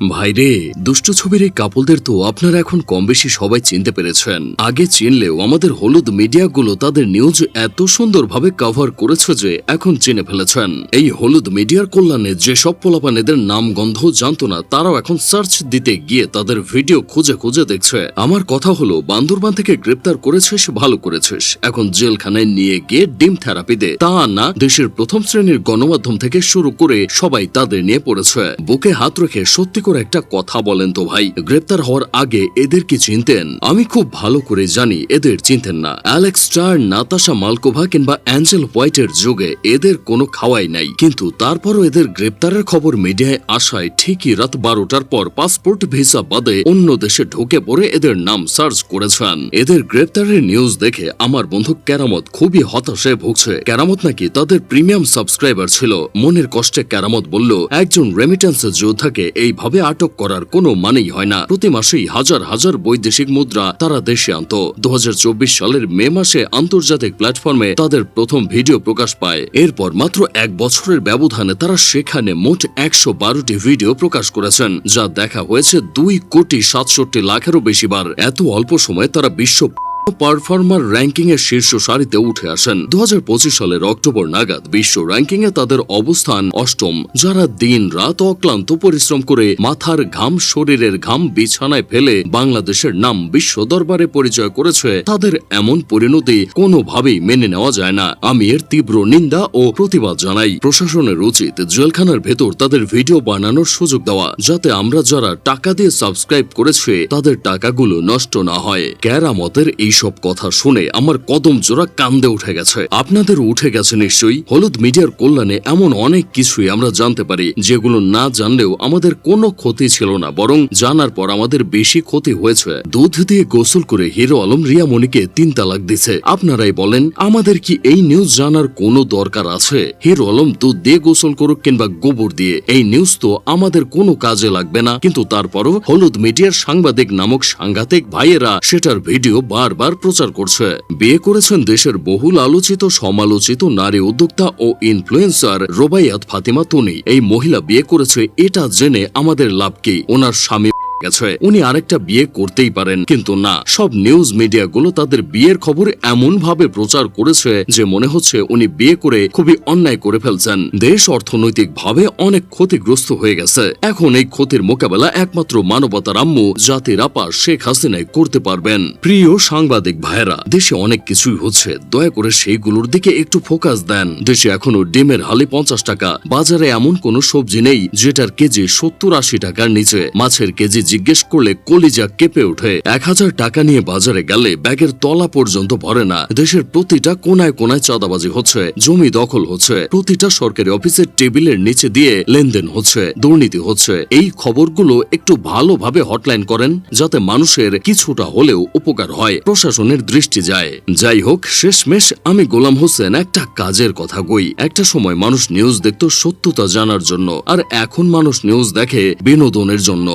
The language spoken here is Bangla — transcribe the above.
ভাইরে দুষ্টু ছবির এই কাপলদের তো আপনারা এখন কম বেশি সবাই চিনতে পেরেছেন। আগে চিনলেও আমাদের হলুদ মিডিয়াগুলো তাদের নিউজ এত সুন্দরভাবে কভার করেছে যে এখন চিনে ফেলেছেন। এই হলুদ মিডিয়ার কল্যাণে যেসব পোলাপান এদের নাম গন্ধ জানতো না, তারাও এখন সার্চ দিতে গিয়ে তাদের ভিডিও খুঁজে খুঁজে দেখছে। আমার কথা হলো, বান্দরবান থেকে গ্রেপ্তার করেছিস, ভালো করেছিস। এখন জেলখানায় নিয়ে গিয়ে ডিম থেরাপি দে। তা না, দেশের প্রথম শ্রেণির গণমাধ্যম থেকে শুরু করে সবাই তাদের নিয়ে পড়েছে। বুকে হাত রেখে সত্যি করে একটা কথা বলেন তো ভাই। গ্রেপ্তার হওয়ার আগে এদের কি চিনতেন? আমি খুব ভালো করে জানি, এদের চিনতেন না। অ্যালেক্স স্টার, নাতাশা মালকোভা কিংবা অ্যাঞ্জেল হোয়াইটের যুগে এদের কোনো খাওয়াই নাই। কিন্তু তারপরও এদের গ্রেপ্তারের খবর মিডিয়ায় আসায় ঠিকই রাত বারোটার পর পাসপোর্ট ভিসা বাদে অন্য দেশে ঢুকে পড়ে এদের নাম সার্চ করেছেন। এদের গ্রেপ্তারের নিউজ দেখে আমার বন্ধু ক্যারামত খুবই হতাশে ভুগছে। ক্যারামত নাকি তাদের প্রিমিয়াম সাবস্ক্রাইবার ছিল। মনের কষ্টে ক্যারামত বলল, একজন রেমিটেন্স যোদ্ধাকে এইভাবে আটক করার কোনো মানেই হয় না। প্রতি মাসেই হাজার হাজার বৈদেশিক মুদ্রা তারা দেশে আনত। দু সালের মে মাসে আন্তর্জাতিক প্ল্যাটফর্মে তাদের প্রথম ভিডিও প্রকাশ পায়। এরপর মাত্র এক বছরের ব্যবধানে তারা সেখানে মোট একশো বারোটি ভিডিও প্রকাশ করেছেন, যা দেখা হয়েছে দুই কোটি সাতষট্টি লাখেরও বেশি বার এত অল্প সময়ে তারা বিশ্ব পারফর্মার র্যাঙ্কিং এর শীর্ষ সারিতে উঠে আসেন। দু হাজার পঁচিশ সালের অক্টোবর নাগাদ বিশ্ব র্যাঙ্কিং এ তাদের অবস্থান অষ্টম। যারা দিন রাত অক্লান্ত পরিশ্রম করে মাথার ঘাম, শরীরের ঘাম বিছানায় ফেলে বাংলাদেশের নাম বিশ্ব দরবারে পরিচয় করেছে, তাদের এমন পরিণতি কোনোভাবেই মেনে নেওয়া যায় না। আমি এর তীব্র নিন্দা ও প্রতিবাদ জানাই। প্রশাসনের উচিত জেলখানার ভেতর তাদের ভিডিও বানানোর সুযোগ দেওয়া, যাতে আমরা যারা টাকা দিয়ে সাবস্ক্রাইব করেছে, তাদের টাকাগুলো নষ্ট না হয়। ক্যারামতের এইসব কথা শুনে আমার কদম জোড়া কান্দে উঠে গেছে। আপনাদের উঠে গেছে নিশ্চয়ই। হলুদ মিডিয়ার কল্যাণে এমন অনেক কিছুই আমরা জানতে পারি, যেগুলো না জানলেও আমাদের কোনো ক্ষতি ছিল না, বরং জানার পর আমাদের বেশি ক্ষতি হয়েছে। দুধ দিয়ে গোসল করে হিরো আলম রিয়ামণিকে তিন তালাক দিছে। আপনারাই বলেন, আমাদের কি এই নিউজ জানার কোনো দরকার আছে? হিরো আলম দুধ দিয়ে গোসল করুক কিংবা গোবর দিয়ে, এই নিউজ তো আমাদের কোনো কাজে লাগবে না। কিন্তু তারপরও হলুদ মিডিয়ার সাংবাদিক নামক সাংঘাতিক ভাইয়েরা সেটার ভিডিও বারবার প্রচার করছে। বিয়ে করেছেন দেশের বহুল আলোচিত, সমালোচিত নারী উদ্যোক্তা ও ইনফ্লুয়েন্সার রোবাইয়াত ফাতিমা তুনি। এই মহিলা বিয়ে করেছে, এটা জেনে আমাদের লাভ কি? ওনার স্বামী গেছে। উনি আরেকটা বিয়ে করতেই পারেন, কিন্তু না, সব নিউজ মিডিয়াগুলো তাদের বিয়ের খবর এমন ভাবে প্রচার করেছে যে মনে হচ্ছে উনি বিয়ে করে খুবই অন্যায় করে ফেলছেন। দেশ অর্থনৈতিক ভাবে অনেক ক্ষতিগ্রস্ত হয়ে গেছে। এখন এই ক্ষতির মোকাবেলা একমাত্র মানবতার আম্মু, জাতির আপা শেখ হাসিনাই করতে পারবেন। প্রিয় সাংবাদিক ভাইরা দেশে অনেক কিছুই হচ্ছে। দয়া করে সেইগুলোর দিকে একটু ফোকাস দেন। দেশে এখনও ডিমের হালি পঞ্চাশ টাকা, বাজারে এমন কোনো সবজি নেই যেটার কেজি সত্তর আশি টাকার নিচে, মাছের কেজি জিজ্ঞেস করলে কলিজা কেঁপে ওঠে। এক হাজার টাকা নিয়ে বাজারে গেলে ব্যাগের তলা পর্যন্ত ভরে না। দেশের প্রতিটা কোনায় কোনায় চাঁদাবাজি হচ্ছে, জমি দখল হচ্ছে, প্রতিটা সরকারি অফিসের টেবিলের নিচে দিয়ে লেনদেন হচ্ছে, দুর্নীতি হচ্ছে। এই খবরগুলো একটু ভালোভাবে হটলাইন করেন, যাতে মানুষের কিছুটা হলেও উপকার হয়, প্রশাসনের দৃষ্টি যায়। যাই হোক, শেষমেশ আমি গোলাম হোসেন একটা কাজের কথা কই। একটা সময় মানুষ নিউজ দেখত সত্যতা জানার জন্য, আর এখন মানুষ নিউজ দেখে বিনোদনের জন্য।